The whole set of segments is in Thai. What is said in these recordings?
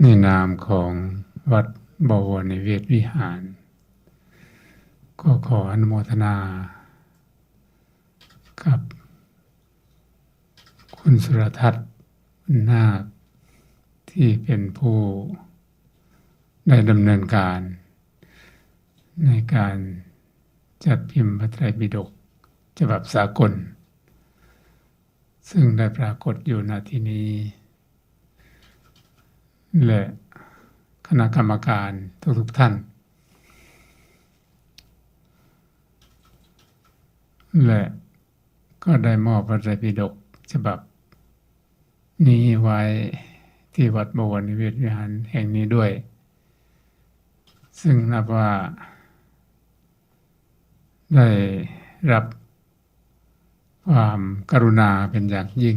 ในนามของวัดบวรในเวศวิหาร ก็ขออนุโมทนา กับ คุณสุรทัศน์นาคที่เป็นผู้ได้ดำเนินการ ในการจัดพิมพ์พระไตรปิฎกฉบับสากล ซึ่งได้ปรากฏอยู่ณที่นี้ และคณะกรรมการทุกๆท่าน และก็ได้มอบพระไตรปิฎกฉบับ นี้ไว้ที่วัดบวรนิเวศวิหารแห่งนี้ด้วย ซึ่งนับว่า ได้รับ ความกรุณาเป็นอย่างยิ่ง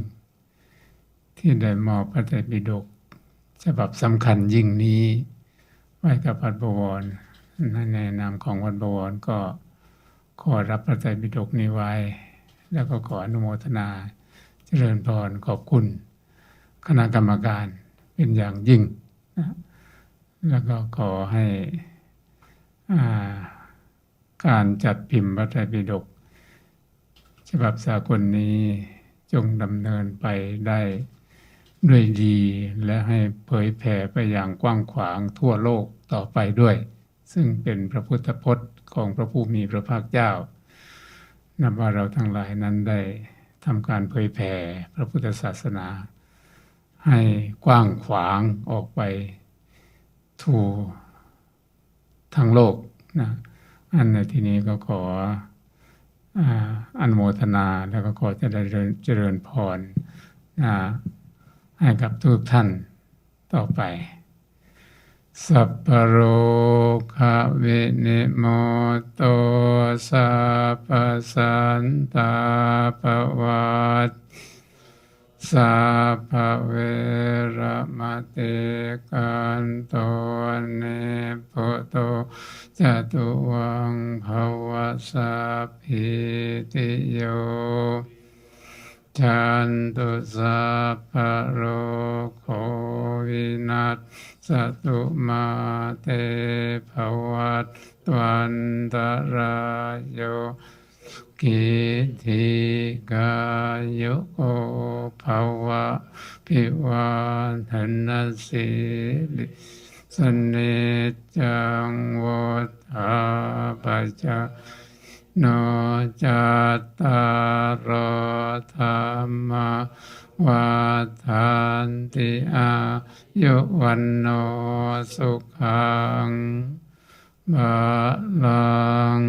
ที่ได้มอบพระไตรปิฎกฉบับสำคัญยิ่งนี้ไว้กับวัดบวรในนามของวัดบวรก็ขอรับพระไตรปิฎกนี้ไว้ แล้วก็ขออนุโมทนาเจริญพรขอบคุณ คณะกรรมการเป็นอย่างยิ่งนะแล้วก็ขอให้การจัดพิมพ์พระไตรปิฎก ฉบับสากลนี้จงดำเนินไปได้ด้วยดีและให้เผยแผ่ไปอย่างกว้างขวางทั่วโลกต่อไปด้วย ซึ่งเป็นพระพุทธพจน์ของพระผู้มีพระภาคเจ้า นับว่าเราทั้งหลายนั้นได้ทำการเผยแผ่พระพุทธศาสนา ให้กว้างขวางออกไปทั่วทั้งโลกนะอันในที่นี้ก็ขอ อันโมทนาแล้วก็ขอจะได้เจริญพรให้กับทุกท่านต่อไป สัพพโรคะเวเนโมโตสัพพสันตาปวัตสัพพเวรมะเตกันโตเนโพโตจตุวังภวสัพพิ ติโยฉันตุสัพพโรโควินัสสตุมาเตภวัตวันตรายโยกิธิกายุโกภวะพิวาทนาสิลิสเนจังวุฒาปจจ โนจัตตารธรรมวาทานติอายุวันโนสุขังบาลัง